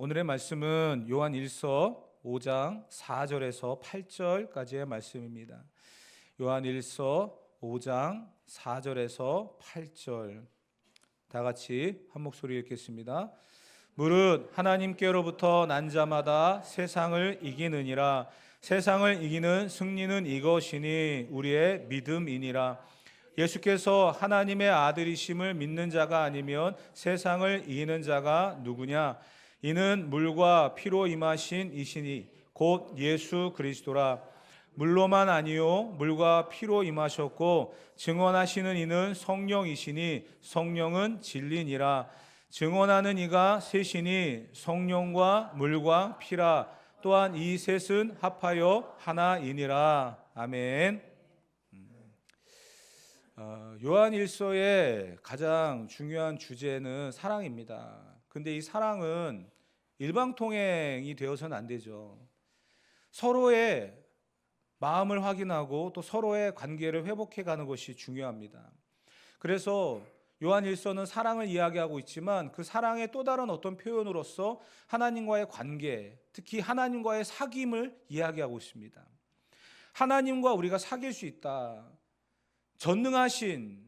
오늘의 말씀은 요한 1서 5장 4절에서 8절까지의 말씀입니다. 요한 1서 5장 4절에서 8절 다 같이 한 목소리 읽겠습니다. 무릇 하나님께로부터 난 자마다 세상을 이기느니라 세상을 이기는 승리는 이것이니 우리의 믿음이니라 예수께서 하나님의 아들이심을 믿는 자가 아니면 세상을 이기는 자가 누구냐 이는 물과 피로 임하신 이시니 곧 예수 그리스도라 물로만 아니요 물과 피로 임하셨고 증언하시는 이는 성령이시니 성령은 진리니라 증언하는 이가 셋이니 성령과 물과 피라 또한 이 셋은 합하여 하나이니라 아멘. 음. 어, 요한 일서의 가장 중요한 주제는 사랑입니다. 근데 이 사랑은 일방통행이 되어서는 안 되죠. 서로의 마음을 확인하고 또 서로의 관계를 회복해 가는 것이 중요합니다. 그래서 요한 일서는 사랑을 이야기하고 있지만 그 사랑의 또 다른 어떤 표현으로서 하나님과의 관계, 특히 하나님과의 사귐을 이야기하고 있습니다. 하나님과 우리가 사귈 수 있다. 전능하신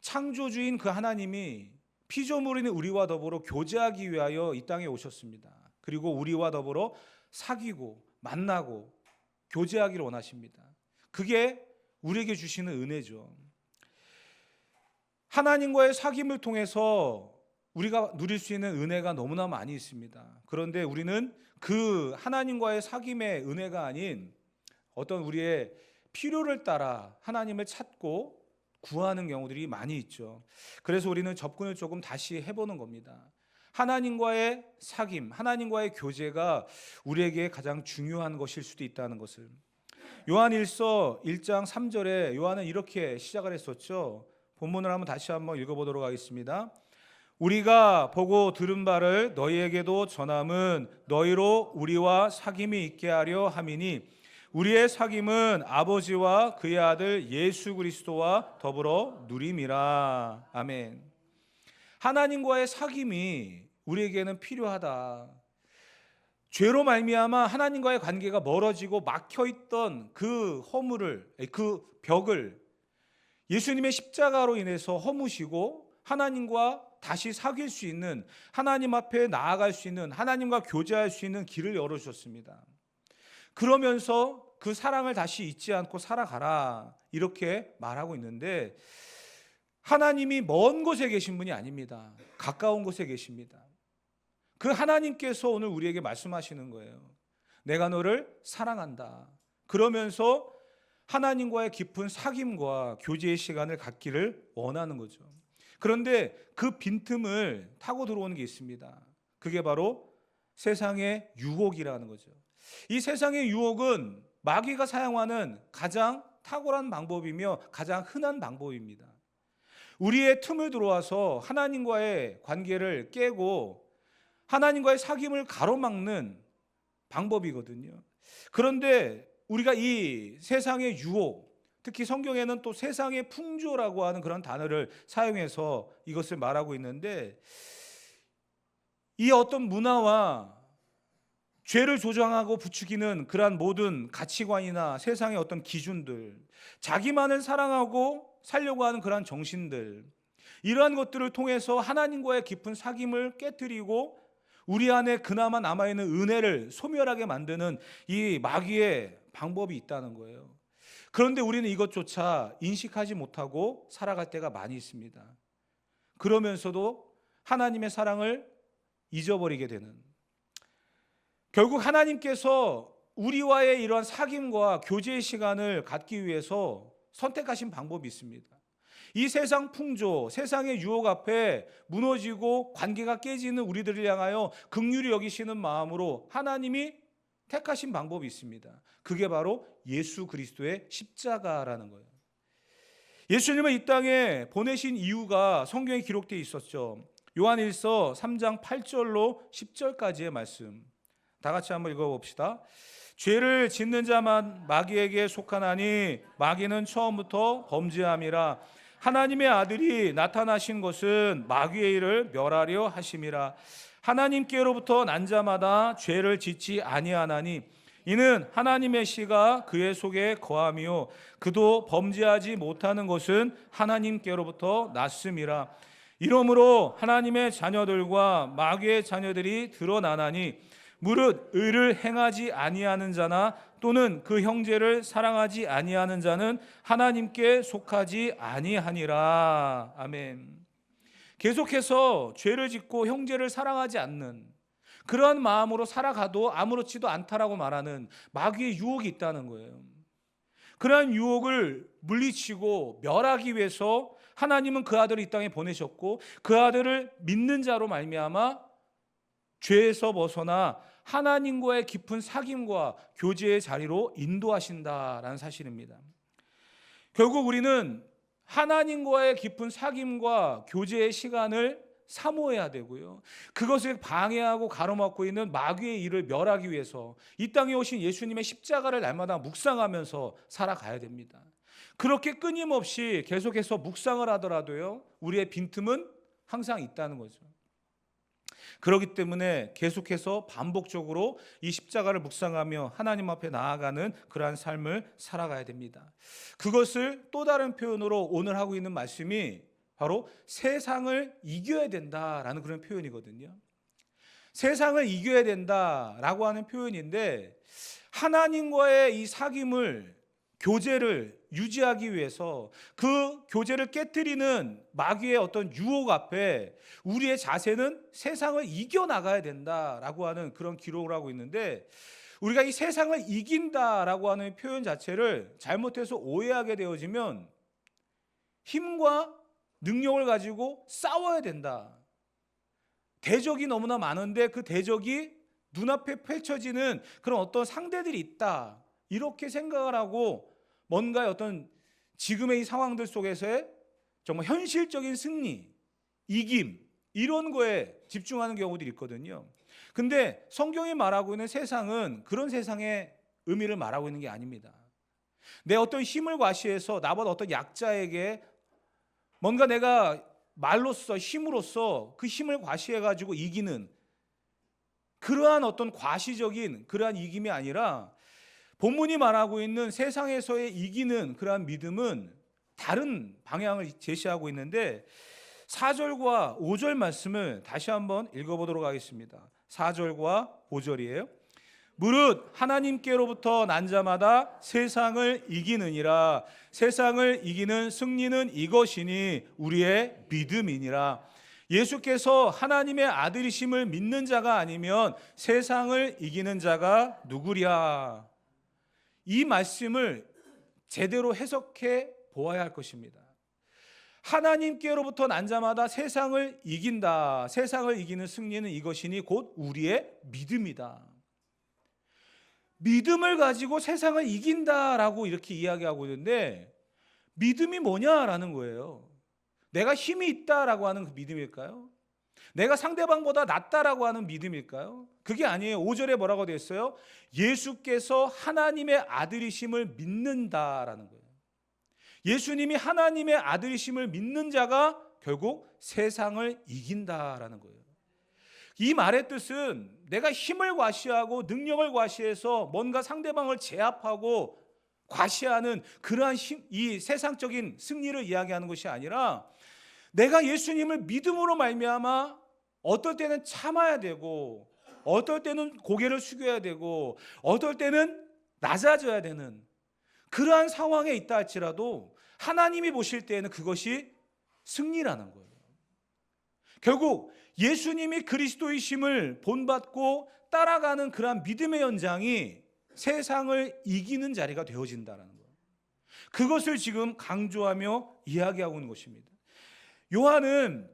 창조주인 그 하나님이 피조물인 우리와 더불어 교제하기 위하여 이 땅에 오셨습니다. 그리고 우리와 더불어 사귀고 만나고 교제하기를 원하십니다. 그게 우리에게 주시는 은혜죠. 하나님과의 사귐을 통해서 우리가 누릴 수 있는 은혜가 너무나 많이 있습니다. 그런데 우리는 그 하나님과의 사귐의 은혜가 아닌 어떤 우리의 필요를 따라 하나님을 찾고 구하는 경우들이 많이 있죠. 그래서 우리는 접근을 조금 다시 해보는 겁니다. 하나님과의 사귐, 하나님과의 교제가 우리에게 가장 중요한 것일 수도 있다는 것을. 요한 1서 1장 3절에 요한은 이렇게 시작을 했었죠. 본문을 한번 다시 한번 읽어보도록 하겠습니다. 우리가 보고 들은 바를 너희에게도 전함은 너희로 우리와 사귐이 있게 하려 함이니 우리의 사귐은 아버지와 그의 아들 예수 그리스도와 더불어 누림이라. 아멘. 하나님과의 사귐이 우리에게는 필요하다. 죄로 말미암아 하나님과의 관계가 멀어지고 막혀 있던 그 허물을 그 벽을 예수님의 십자가로 인해서 허무시고 하나님과 다시 사귈 수 있는 하나님 앞에 나아갈 수 있는 하나님과 교제할 수 있는 길을 열어 주셨습니다. 그러면서 그 사랑을 다시 잊지 않고 살아가라 이렇게 말하고 있는데 하나님이 먼 곳에 계신 분이 아닙니다. 가까운 곳에 계십니다. 그 하나님께서 오늘 우리에게 말씀하시는 거예요. 내가 너를 사랑한다. 그러면서 하나님과의 깊은 사귐과 교제의 시간을 갖기를 원하는 거죠. 그런데 그 빈틈을 타고 들어오는 게 있습니다. 그게 바로 세상의 유혹이라는 거죠. 이 세상의 유혹은 마귀가 사용하는 가장 탁월한 방법이며 가장 흔한 방법입니다. 우리의 틈을 들어와서 하나님과의 관계를 깨고 하나님과의 사귐을 가로막는 방법이거든요. 그런데 우리가 이 세상의 유혹, 특히 성경에는 또 세상의 풍조라고 하는 그런 단어를 사용해서 이것을 말하고 있는데 이 어떤 문화와 죄를 조장하고 부추기는 그러한 모든 가치관이나 세상의 어떤 기준들, 자기만을 사랑하고 살려고 하는 그러한 정신들, 이러한 것들을 통해서 하나님과의 깊은 사귐을 깨뜨리고 우리 안에 그나마 남아있는 은혜를 소멸하게 만드는 이 마귀의 방법이 있다는 거예요. 그런데 우리는 이것조차 인식하지 못하고 살아갈 때가 많이 있습니다. 그러면서도 하나님의 사랑을 잊어버리게 되는 결국 하나님께서 우리와의 이러한 사귐과 교제의 시간을 갖기 위해서 선택하신 방법이 있습니다. 이 세상 풍조, 세상의 유혹 앞에 무너지고 관계가 깨지는 우리들을 향하여 극률이 여기시는 마음으로 하나님이 택하신 방법이 있습니다. 그게 바로 예수 그리스도의 십자가라는 거예요. 예수님을 이 땅에 보내신 이유가 성경에 기록되어 있었죠. 요한일서 3장 8절로 10절까지의 말씀. 다 같이 한번 읽어봅시다. 죄를 짓는 자만 마귀에게 속하나니 마귀는 처음부터 범죄함이라. 하나님의 아들이 나타나신 것은 마귀의 일을 멸하려 하심이라. 하나님께로부터 난 자마다 죄를 짓지 아니하나니 이는 하나님의 씨가 그의 속에 거함이요 그도 범죄하지 못하는 것은 하나님께로부터 났음이라. 이러므로 하나님의 자녀들과 마귀의 자녀들이 드러나나니 무릇 의를 행하지 아니하는 자나 또는 그 형제를 사랑하지 아니하는 자는 하나님께 속하지 아니하니라 아멘. 계속해서 죄를 짓고 형제를 사랑하지 않는 그러한 마음으로 살아가도 아무렇지도 않다라고 말하는 마귀의 유혹이 있다는 거예요. 그러한 유혹을 물리치고 멸하기 위해서 하나님은 그 아들을 이 땅에 보내셨고 그 아들을 믿는 자로 말미암아 죄에서 벗어나 하나님과의 깊은 사귐과 교제의 자리로 인도하신다라는 사실입니다. 결국 우리는 하나님과의 깊은 사귐과 교제의 시간을 사모해야 되고요. 그것을 방해하고 가로막고 있는 마귀의 일을 멸하기 위해서 이 땅에 오신 예수님의 십자가를 날마다 묵상하면서 살아가야 됩니다. 그렇게 끊임없이 계속해서 묵상을 하더라도요. 우리의 빈틈은 항상 있다는 거죠. 그렇기 때문에 계속해서 반복적으로 이 십자가를 묵상하며 하나님 앞에 나아가는 그러한 삶을 살아가야 됩니다. 그것을 또 다른 표현으로 오늘 하고 있는 말씀이 바로 세상을 이겨야 된다라는 그런 표현이거든요. 세상을 이겨야 된다라고 하는 표현인데 하나님과의 이 사귐을 교제를 유지하기 위해서 그 교제를 깨뜨리는 마귀의 어떤 유혹 앞에 우리의 자세는 세상을 이겨 나가야 된다라고 하는 그런 기록을 하고 있는데 우리가 이 세상을 이긴다라고 하는 표현 자체를 잘못해서 오해하게 되어지면 힘과 능력을 가지고 싸워야 된다. 대적이 너무나 많은데 그 대적이 눈앞에 펼쳐지는 그런 어떤 상대들이 있다. 이렇게 생각을 하고 뭔가의 어떤 지금의 이 상황들 속에서의 정말 현실적인 승리, 이김 이런 거에 집중하는 경우들이 있거든요. 근데 성경이 말하고 있는 세상은 그런 세상의 의미를 말하고 있는 게 아닙니다. 내 어떤 힘을 과시해서 나보다 어떤 약자에게 뭔가 내가 말로써 힘으로써 그 힘을 과시해 가지고 이기는 그러한 어떤 과시적인 그러한 이김이 아니라 본문이 말하고 있는 세상에서의 이기는 그러한 믿음은 다른 방향을 제시하고 있는데 4절과 5절 말씀을 다시 한번 읽어보도록 하겠습니다. 4절과 5절이에요. 무릇 하나님께로부터 난 자마다 세상을 이기느니라 세상을 이기는 승리는 이것이니 우리의 믿음이니라 예수께서 하나님의 아들이심을 믿는 자가 아니면 세상을 이기는 자가 누구랴 이 말씀을 제대로 해석해 보아야 할 것입니다. 하나님께로부터 난 자마다 세상을 이긴다. 세상을 이기는 승리는 이것이니 곧 우리의 믿음이다. 믿음을 가지고 세상을 이긴다라고 이렇게 이야기하고 있는데 믿음이 뭐냐라는 거예요. 내가 힘이 있다라고 하는 그 믿음일까요? 내가 상대방보다 낫다라고 하는 믿음일까요? 그게 아니에요. 5절에 뭐라고 되어 있어요? 예수께서 하나님의 아들이심을 믿는다라는 거예요. 예수님이 하나님의 아들이심을 믿는 자가 결국 세상을 이긴다라는 거예요. 이 말의 뜻은 내가 힘을 과시하고 능력을 과시해서 뭔가 상대방을 제압하고 과시하는 그러한 힘, 이 세상적인 승리를 이야기하는 것이 아니라 내가 예수님을 믿음으로 말미암아 어떨 때는 참아야 되고 어떨 때는 고개를 숙여야 되고 어떨 때는 낮아져야 되는 그러한 상황에 있다 할지라도 하나님이 보실 때에는 그것이 승리라는 거예요. 결국 예수님이 그리스도이심을 본받고 따라가는 그러한 믿음의 연장이 세상을 이기는 자리가 되어진다는 거예요. 그것을 지금 강조하며 이야기하고 있는 것입니다. 요한은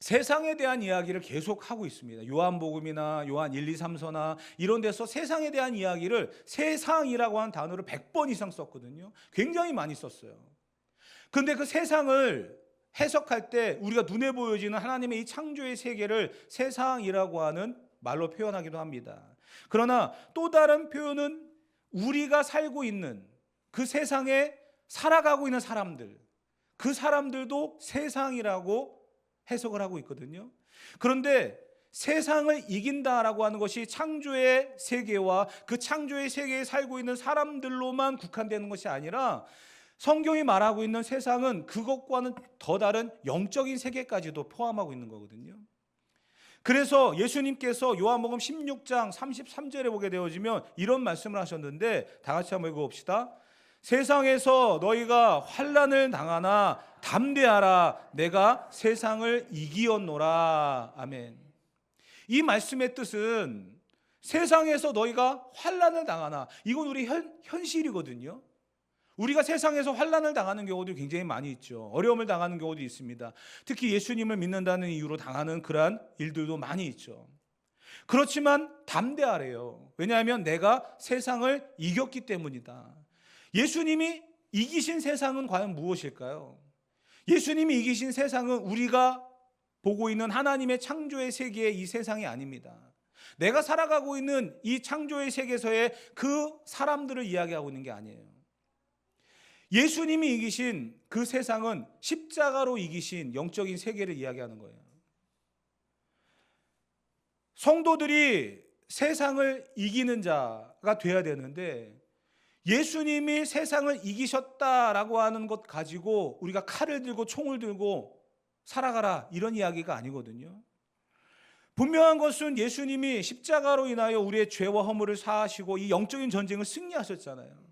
세상에 대한 이야기를 계속 하고 있습니다. 요한복음이나 요한 1, 2, 3서나 이런 데서 세상에 대한 이야기를 세상이라고 하는 단어를 100번 이상 썼거든요. 굉장히 많이 썼어요. 근데 그 세상을 해석할 때 우리가 눈에 보여지는 하나님의 이 창조의 세계를 세상이라고 하는 말로 표현하기도 합니다. 그러나 또 다른 표현은 우리가 살고 있는 그 세상에 살아가고 있는 사람들, 그 사람들도 세상이라고 해석을 하고 있거든요. 그런데 세상을 이긴다라고 하는 것이 창조의 세계와 그 창조의 세계에 살고 있는 사람들로만 국한되는 것이 아니라 성경이 말하고 있는 세상은 그것과는 더 다른 영적인 세계까지도 포함하고 있는 거거든요. 그래서 예수님께서 요한복음 16장 33절에 보게 되어지면 이런 말씀을 하셨는데 다 같이 한번 읽어봅시다. 세상에서 너희가 환란을 당하나 담대하라 내가 세상을 이기었노라 아멘. 이 말씀의 뜻은 세상에서 너희가 환란을 당하나 이건 우리 현, 현실이거든요. 우리가 세상에서 환란을 당하는 경우도 굉장히 많이 있죠. 어려움을 당하는 경우도 있습니다. 특히 예수님을 믿는다는 이유로 당하는 그러한 일들도 많이 있죠. 그렇지만 담대하래요. 왜냐하면 내가 세상을 이겼기 때문이다. 예수님이 이기신 세상은 과연 무엇일까요? 예수님이 이기신 세상은 우리가 보고 있는 하나님의 창조의 세계의 이 세상이 아닙니다. 내가 살아가고 있는 이 창조의 세계에서의 그 사람들을 이야기하고 있는 게 아니에요. 예수님이 이기신 그 세상은 십자가로 이기신 영적인 세계를 이야기하는 거예요. 성도들이 세상을 이기는 자가 돼야 되는데 예수님이 세상을 이기셨다라고 하는 것 가지고 우리가 칼을 들고 총을 들고 살아가라 이런 이야기가 아니거든요. 분명한 것은 예수님이 십자가로 인하여 우리의 죄와 허물을 사하시고 이 영적인 전쟁을 승리하셨잖아요.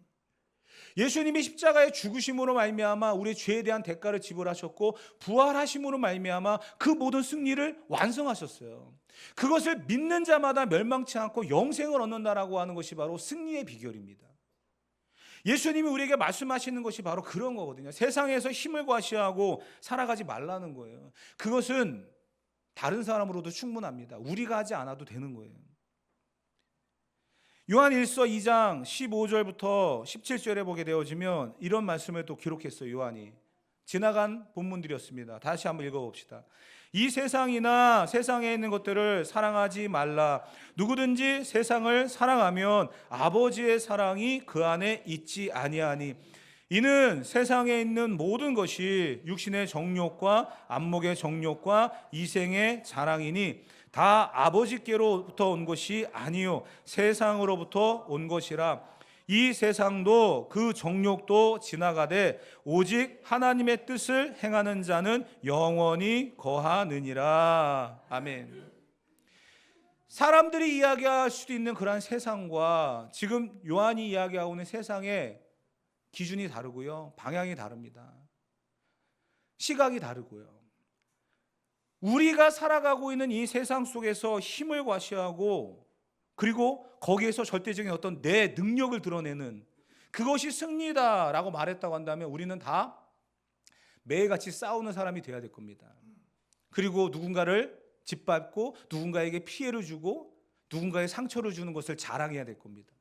예수님이 십자가의 죽으심으로 말미암아 우리의 죄에 대한 대가를 지불하셨고 부활하심으로 말미암아 그 모든 승리를 완성하셨어요. 그것을 믿는 자마다 멸망치 않고 영생을 얻는다라고 하는 것이 바로 승리의 비결입니다. 예수님이 우리에게 말씀하시는 것이 바로 그런 거거든요. 세상에서 힘을 과시하고 살아가지 말라는 거예요. 그것은 다른 사람으로도 충분합니다. 우리가 하지 않아도 되는 거예요. 요한 1서 2장 15절부터 17절에 보게 되어지면 이런 말씀을 또 기록했어요. 요한이. 지나간 본문들이었습니다. 다시 한번 읽어 봅시다. 이 세상이나 세상에 있는 것들을 사랑하지 말라. 누구든지 세상을 사랑하면 아버지의 사랑이 그 안에 있지 아니하니. 이는 세상에 있는 모든 것이 육신의 정욕과 안목의 정욕과 이생의 자랑이니 다 아버지께로부터 온 것이 아니요 세상으로부터 온 것이라 이 세상도 그 정욕도 지나가되 오직 하나님의 뜻을 행하는 자는 영원히 거하느니라 아멘. 사람들이 이야기할 수도 있는 그러한 세상과 지금 요한이 이야기하고 있는 세상의 기준이 다르고요. 방향이 다릅니다. 시각이 다르고요. 우리가 살아가고 있는 이 세상 속에서 힘을 과시하고 그리고 거기에서 절대적인 어떤 내 능력을 드러내는 그것이 승리다라고 말했다고 한다면 우리는 다 매일같이 싸우는 사람이 되어야 될 겁니다. 그리고 누군가를 짓밟고 누군가에게 피해를 주고 누군가의 상처를 주는 것을 자랑해야 될 겁니다.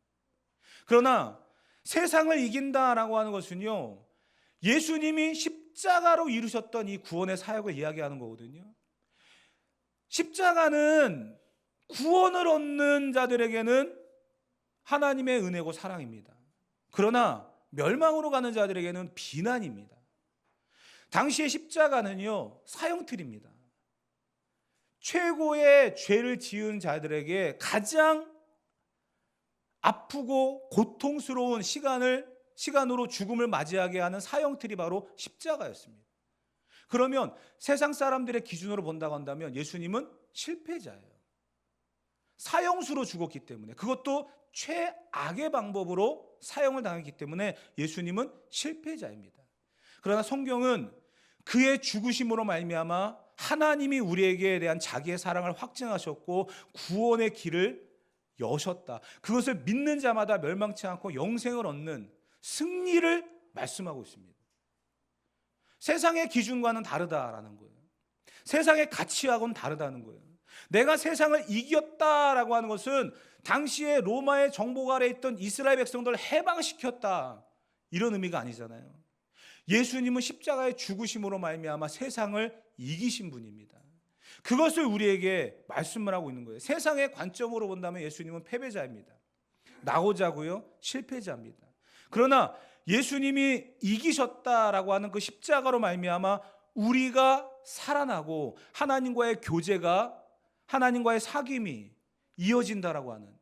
그러나 세상을 이긴다라고 하는 것은요. 예수님이 십자가로 이루셨던 이 구원의 사역을 이야기하는 거거든요. 십자가는 구원을 얻는 자들에게는 하나님의 은혜고 사랑입니다. 그러나 멸망으로 가는 자들에게는 비난입니다. 당시의 십자가는요, 사형틀입니다. 최고의 죄를 지은 자들에게 가장 아프고 고통스러운 시간을 시간으로 죽음을 맞이하게 하는 사형틀이 바로 십자가였습니다. 그러면 세상 사람들의 기준으로 본다고 한다면 예수님은 실패자예요. 사형수로 죽었기 때문에 그것도 최악의 방법으로 사형을 당했기 때문에 예수님은 실패자입니다. 그러나 성경은 그의 죽으심으로 말미암아 하나님이 우리에게 대한 자기의 사랑을 확증하셨고 구원의 길을 여셨다. 그것을 믿는 자마다 멸망치 않고 영생을 얻는 승리를 말씀하고 있습니다. 세상의 기준과는 다르다라는 거예요. 세상의 가치하고는 다르다는 거예요. 내가 세상을 이겼다라고 하는 것은 당시에 로마의 정복 아래 있던 이스라엘 백성들을 해방시켰다. 이런 의미가 아니잖아요. 예수님은 십자가의 죽으심으로 말미암아 세상을 이기신 분입니다. 그것을 우리에게 말씀을 하고 있는 거예요. 세상의 관점으로 본다면 예수님은 패배자입니다. 나고자고요 실패자입니다. 그러나 예수님이 이기셨다라고 하는 그 십자가로 말미암아 우리가 살아나고 하나님과의 교제가 하나님과의 사귐이 이어진다라고 하는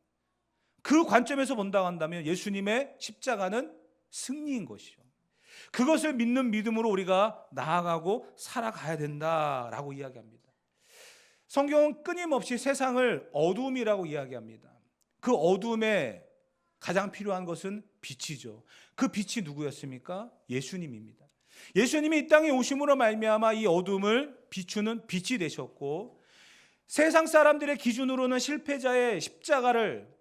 그 관점에서 본다고 한다면 예수님의 십자가는 승리인 것이죠. 그것을 믿는 믿음으로 우리가 나아가고 살아가야 된다라고 이야기합니다. 성경은 끊임없이 세상을 어둠이라고 이야기합니다. 그 어둠에 가장 필요한 것은 빛이죠. 그 빛이 누구였습니까? 예수님입니다. 예수님이 이 땅에 오심으로 말미암아 이 어둠을 비추는 빛이 되셨고 세상 사람들의 기준으로는 실패자의 십자가를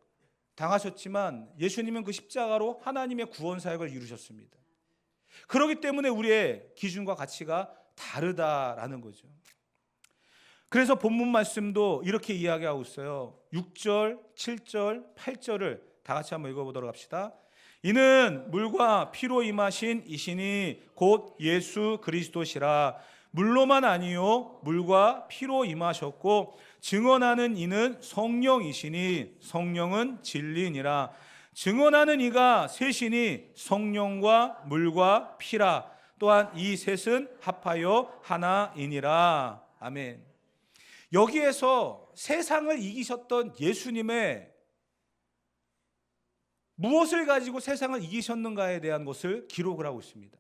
당하셨지만 예수님은 그 십자가로 하나님의 구원 사역을 이루셨습니다. 그렇기 때문에 우리의 기준과 가치가 다르다라는 거죠. 그래서 본문 말씀도 이렇게 이야기하고 있어요. 6절, 7절, 8절을 다 같이 한번 읽어보도록 합시다. 이는 물과 피로 임하신 이신이 곧 예수 그리스도시라 물로만 아니요 물과 피로 임하셨고 증언하는 이는 성령이시니 성령은 진리니라 증언하는 이가 셋이니 성령과 물과 피라 또한 이 셋은 합하여 하나이니라 아멘. 여기에서 세상을 이기셨던 예수님의 무엇을 가지고 세상을 이기셨는가에 대한 것을 기록을 하고 있습니다.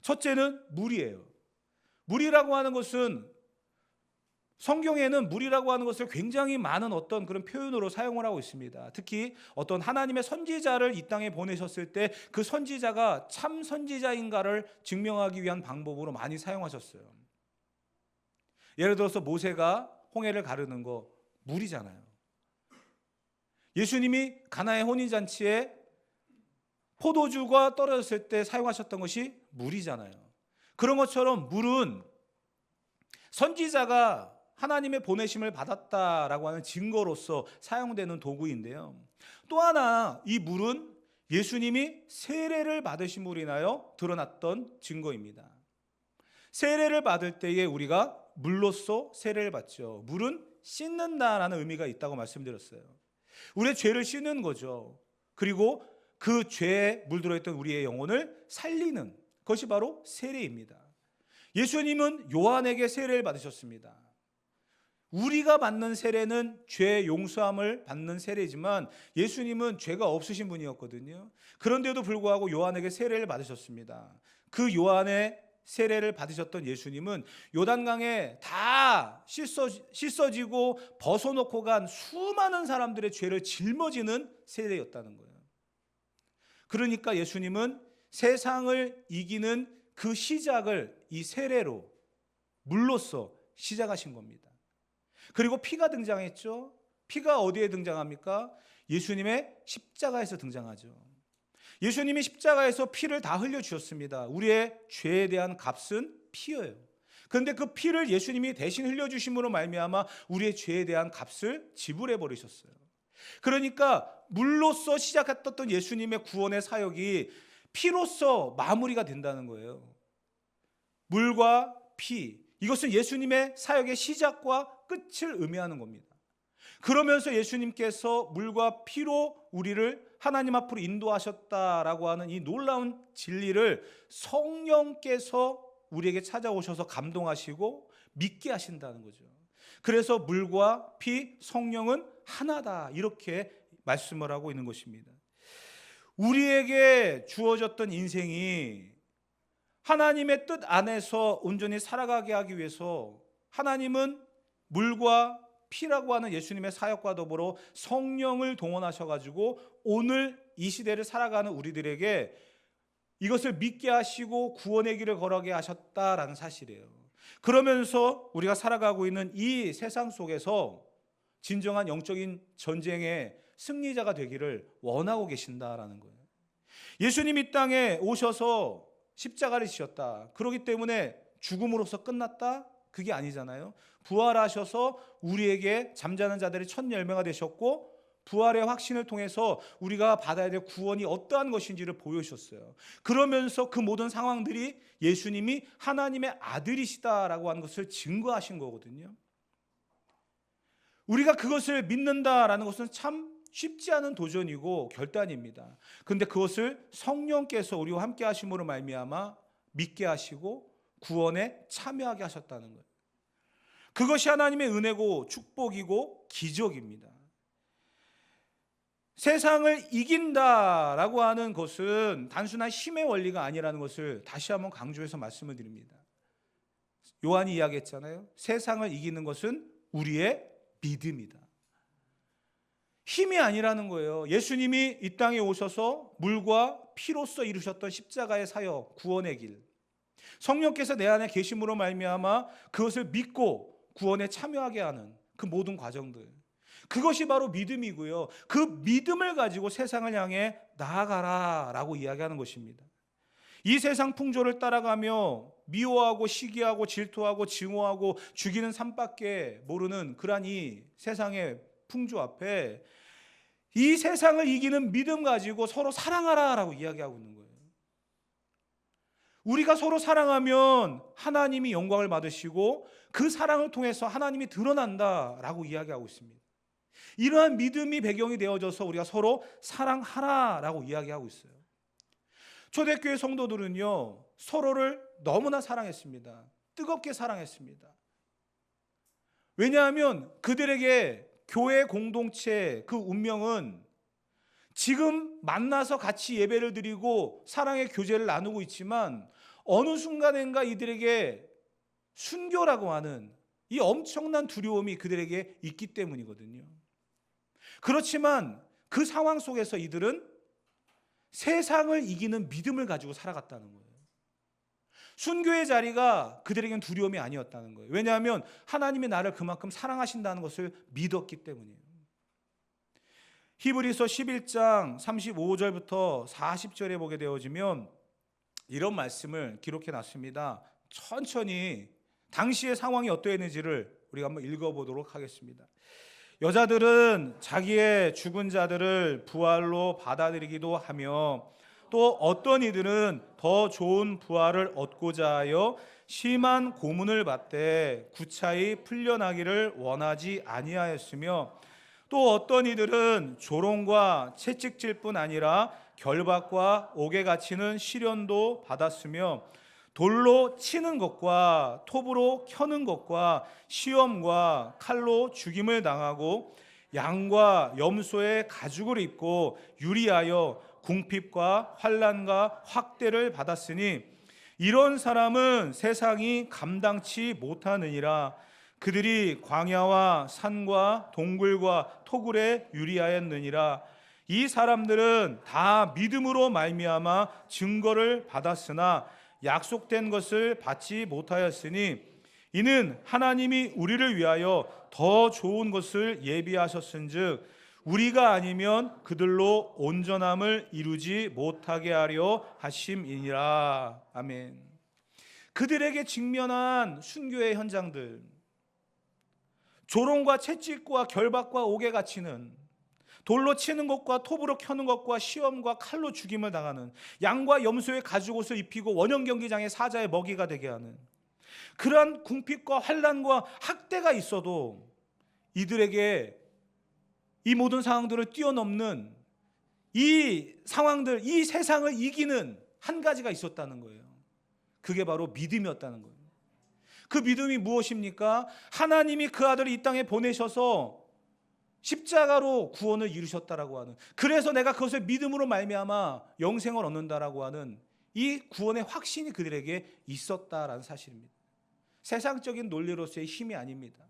첫째는 물이에요. 물이라고 하는 것은 성경에는 물이라고 하는 것을 굉장히 많은 어떤 그런 표현으로 사용을 하고 있습니다. 특히 어떤 하나님의 선지자를 이 땅에 보내셨을 때 그 선지자가 참 선지자인가를 증명하기 위한 방법으로 많이 사용하셨어요. 예를 들어서 모세가 홍해를 가르는 거 물이잖아요. 예수님이 가나의 혼인 잔치에 포도주가 떨어졌을 때 사용하셨던 것이 물이잖아요. 그런 것처럼 물은 선지자가 하나님의 보내심을 받았다라고 하는 증거로서 사용되는 도구인데요. 또 하나 이 물은 예수님이 세례를 받으심으로 인하여 드러났던 증거입니다. 세례를 받을 때에 우리가 물로써 세례를 받죠. 물은 씻는다라는 의미가 있다고 말씀드렸어요. 우리의 죄를 씻는 거죠. 그리고 그 죄에 물들어 있던 우리의 영혼을 살리는 것이 바로 세례입니다. 예수님은 요한에게 세례를 받으셨습니다. 우리가 받는 세례는 죄 용서함을 받는 세례지만 예수님은 죄가 없으신 분이었거든요. 그런데도 불구하고 요한에게 세례를 받으셨습니다. 그 요한의 세례를 받으셨던 예수님은 요단강에 다 씻어, 씻어지고 벗어놓고 간 수많은 사람들의 죄를 짊어지는 세례였다는 거예요. 그러니까 예수님은 세상을 이기는 그 시작을 이 세례로 물로써 시작하신 겁니다. 그리고 피가 등장했죠. 피가 어디에 등장합니까? 예수님의 십자가에서 등장하죠. 예수님이 십자가에서 피를 다 흘려 주셨습니다. 우리의 죄에 대한 값은 피예요. 그런데 그 피를 예수님이 대신 흘려 주심으로 말미암아 우리의 죄에 대한 값을 지불해 버리셨어요. 그러니까 물로써 시작했던 예수님의 구원의 사역이 피로써 마무리가 된다는 거예요. 물과 피 이것은 예수님의 사역의 시작과 끝을 의미하는 겁니다. 그러면서 예수님께서 물과 피로 우리를 하나님 앞으로 인도하셨다라고 하는 이 놀라운 진리를 성령께서 우리에게 찾아오셔서 감동하시고 믿게 하신다는 거죠. 그래서 물과 피, 성령은 하나다. 이렇게 말씀을 하고 있는 것입니다. 우리에게 주어졌던 인생이 하나님의 뜻 안에서 온전히 살아가게 하기 위해서 하나님은 물과 피라고 하는 예수님의 사역과 더불어 성령을 동원하셔 가지고 오늘 이 시대를 살아가는 우리들에게 이것을 믿게 하시고 구원의 길을 걸어게 하셨다라는 사실이에요. 그러면서 우리가 살아가고 있는 이 세상 속에서 진정한 영적인 전쟁의 승리자가 되기를 원하고 계신다라는 거예요. 예수님 이 땅에 오셔서 십자가를 지셨다. 그렇기 때문에 죽음으로써 끝났다? 그게 아니잖아요. 부활하셔서 우리에게 잠자는 자들의 첫 열매가 되셨고 부활의 확신을 통해서 우리가 받아야 될 구원이 어떠한 것인지를 보여주셨어요. 그러면서 그 모든 상황들이 예수님이 하나님의 아들이시다라고 하는 것을 증거하신 거거든요. 우리가 그것을 믿는다라는 것은 참 쉽지 않은 도전이고 결단입니다. 근데 그것을 성령께서 우리와 함께 하심으로 말미암아 믿게 하시고 구원에 참여하게 하셨다는 거예요. 그것이 하나님의 은혜고 축복이고 기적입니다. 세상을 이긴다라고 하는 것은 단순한 힘의 원리가 아니라는 것을 다시 한번 강조해서 말씀을 드립니다. 요한이 이야기했잖아요. 세상을 이기는 것은 우리의 믿음이다. 힘이 아니라는 거예요. 예수님이 이 땅에 오셔서 물과 피로써 이루셨던 십자가의 사역, 구원의 길. 성령께서 내 안에 계심으로 말미암아 그것을 믿고 구원에 참여하게 하는 그 모든 과정들. 그것이 바로 믿음이고요. 그 믿음을 가지고 세상을 향해 나아가라라고 이야기하는 것입니다. 이 세상 풍조를 따라가며 미워하고 시기하고 질투하고 증오하고 죽이는 삶밖에 모르는 그러한 이 세상의 풍조 앞에 이 세상을 이기는 믿음 가지고 서로 사랑하라라고 이야기하고 있는 거예요. 우리가 서로 사랑하면 하나님이 영광을 받으시고 그 사랑을 통해서 하나님이 드러난다라고 이야기하고 있습니다. 이러한 믿음이 배경이 되어져서 우리가 서로 사랑하라라고 이야기하고 있어요. 초대교회 성도들은요, 서로를 너무나 사랑했습니다. 뜨겁게 사랑했습니다. 왜냐하면 그들에게 교회 공동체 그 운명은 지금 만나서 같이 예배를 드리고 사랑의 교제를 나누고 있지만 어느 순간인가 이들에게 순교라고 하는 이 엄청난 두려움이 그들에게 있기 때문이거든요. 그렇지만 그 상황 속에서 이들은 세상을 이기는 믿음을 가지고 살아갔다는 거예요. 순교의 자리가 그들에겐 두려움이 아니었다는 거예요. 왜냐하면 하나님이 나를 그만큼 사랑하신다는 것을 믿었기 때문이에요. 히브리서 11장 35절부터 40절에 보게 되어지면 이런 말씀을 기록해 놨습니다. 천천히 당시의 상황이 어떠했는지를 우리가 한번 읽어보도록 하겠습니다. 여자들은 자기의 죽은 자들을 부활로 받아들이기도 하며 또 어떤 이들은 더 좋은 부활을 얻고자 하여 심한 고문을 받되 구차히 풀려나기를 원하지 아니하였으며 또 어떤 이들은 조롱과 채찍질 뿐 아니라 결박과 옥에 갇히는 시련도 받았으며 돌로 치는 것과 톱으로 켜는 것과 시험과 칼로 죽임을 당하고 양과 염소의 가죽을 입고 유리하여 궁핍과 환란과 확대를 받았으니 이런 사람은 세상이 감당치 못하느니라. 그들이 광야와 산과 동굴과 토굴에 유리하였느니라. 이 사람들은 다 믿음으로 말미암아 증거를 받았으나 약속된 것을 받지 못하였으니 이는 하나님이 우리를 위하여 더 좋은 것을 예비하셨은즉 우리가 아니면 그들로 온전함을 이루지 못하게 하려 하심이니라 아멘. 그들에게 직면한 순교의 현장들 조롱과 채찍과 결박과 옥에 갇히는 돌로 치는 것과 톱으로 켜는 것과 시험과 칼로 죽임을 당하는 양과 염소의 가죽옷을 입히고 원형 경기장의 사자의 먹이가 되게 하는 그러한 궁핍과 환란과 학대가 있어도 이들에게 이 모든 상황들을 뛰어넘는 이 상황들, 이 세상을 이기는 한 가지가 있었다는 거예요. 그게 바로 믿음이었다는 거예요. 그 믿음이 무엇입니까? 하나님이 그 아들을 이 땅에 보내셔서 십자가로 구원을 이루셨다라고 하는 그래서 내가 그것을 믿음으로 말미암아 영생을 얻는다라고 하는 이 구원의 확신이 그들에게 있었다라는 사실입니다. 세상적인 논리로서의 힘이 아닙니다.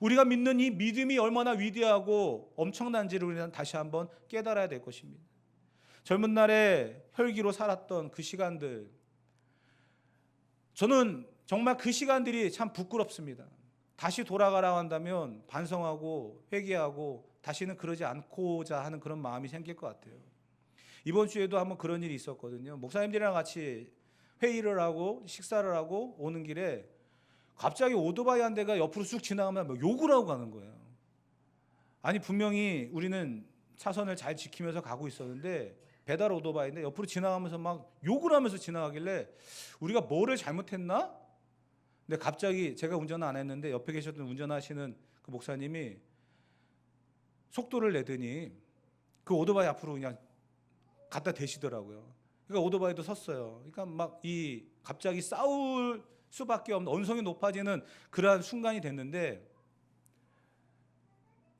우리가 믿는 이 믿음이 얼마나 위대하고 엄청난지를 우리는 다시 한번 깨달아야 될 것입니다. 젊은 날에 혈기로 살았던 그 시간들 저는 정말 그 시간들이 참 부끄럽습니다. 다시 돌아가라 한다면 반성하고 회개하고 다시는 그러지 않고자 하는 그런 마음이 생길 것 같아요. 이번 주에도 한번 그런 일이 있었거든요. 목사님들이랑 같이 회의를 하고 식사를 하고 오는 길에 갑자기 오토바이 한 대가 옆으로 쑥 지나가면 막 욕을 하고 가는 거예요. 아니 분명히 우리는 차선을 잘 지키면서 가고 있었는데 배달 오토바이인데 옆으로 지나가면서 막 욕을 하면서 지나가길래 우리가 뭐를 잘못했나? 근데 갑자기 제가 운전을 안 했는데 옆에 계셨던 운전하시는 그 목사님이 속도를 내더니 그 오토바이 앞으로 그냥 갖다 대시더라고요. 그러니까 오토바이도 섰어요. 그러니까 막 이 갑자기 싸울 수밖에 없는 언성이 높아지는 그러한 순간이 됐는데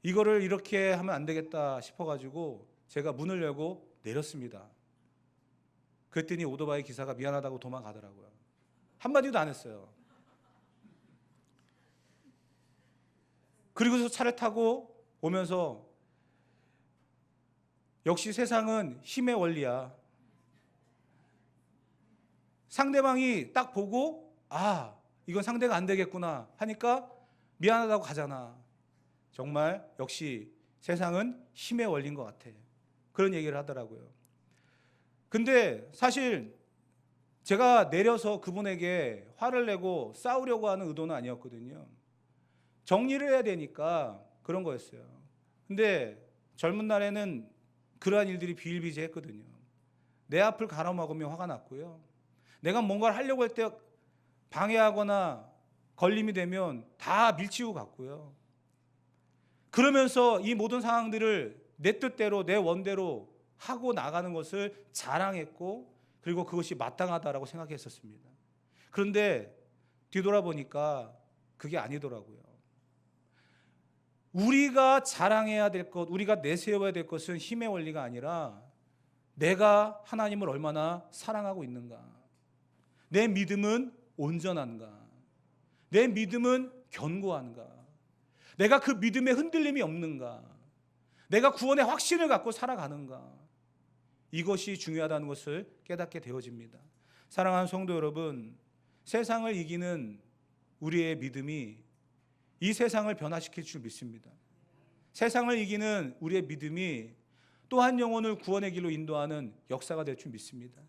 이거를 이렇게 하면 안 되겠다 싶어가지고 제가 문을 열고 내렸습니다. 그랬더니 오토바이 기사가 미안하다고 도망가더라고요. 한마디도 안 했어요. 그리고서 차를 타고 오면서 역시 세상은 힘의 원리야. 상대방이 딱 보고 아 이건 상대가 안 되겠구나 하니까 미안하다고 가잖아. 정말 역시 세상은 힘의 원리인 것 같아. 그런 얘기를 하더라고요. 근데 사실 제가 내려서 그분에게 화를 내고 싸우려고 하는 의도는 아니었거든요. 정리를 해야 되니까 그런 거였어요. 근데 젊은 날에는 그러한 일들이 비일비재했거든요. 내 앞을 가로막으며 화가 났고요. 내가 뭔가를 하려고 할 때 방해하거나 걸림이 되면 다 밀치고 갔고요. 그러면서 이 모든 상황들을 내 뜻대로 내 원대로 하고 나가는 것을 자랑했고 그리고 그것이 마땅하다라고 생각했었습니다. 그런데 뒤돌아보니까 그게 아니더라고요. 우리가 자랑해야 될 것, 우리가 내세워야 될 것은 힘의 원리가 아니라 내가 하나님을 얼마나 사랑하고 있는가. 내 믿음은 온전한가. 내 믿음은 견고한가. 내가 그 믿음에 흔들림이 없는가. 내가 구원의 확신을 갖고 살아가는가. 이것이 중요하다는 것을 깨닫게 되어집니다. 사랑하는 성도 여러분, 세상을 이기는 우리의 믿음이 이 세상을 변화시킬 줄 믿습니다. 세상을 이기는 우리의 믿음이 또 한 영혼을 구원의 길로 인도하는 역사가 될 줄 믿습니다.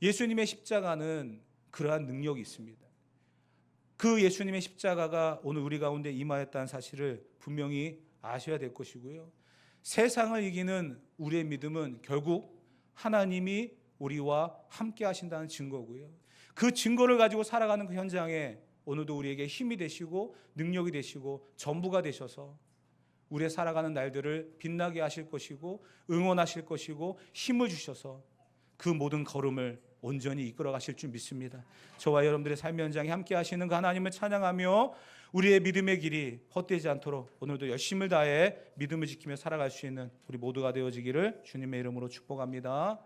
예수님의 십자가는 그러한 능력이 있습니다. 그 예수님의 십자가가 오늘 우리 가운데 임하였다는 사실을 분명히 아셔야 될 것이고요. 세상을 이기는 우리의 믿음은 결국 하나님이 우리와 함께 하신다는 증거고요. 그 증거를 가지고 살아가는 그 현장에 오늘도 우리에게 힘이 되시고 능력이 되시고 전부가 되셔서 우리의 살아가는 날들을 빛나게 하실 것이고 응원하실 것이고 힘을 주셔서 그 모든 걸음을 온전히 이끌어 가실 줄 믿습니다. 저와 여러분들의 삶의 현장에 함께 하시는 그 하나님을 찬양하며 우리의 믿음의 길이 헛되지 않도록 오늘도 열심을 다해 믿음을 지키며 살아갈 수 있는 우리 모두가 되어지기를 주님의 이름으로 축복합니다.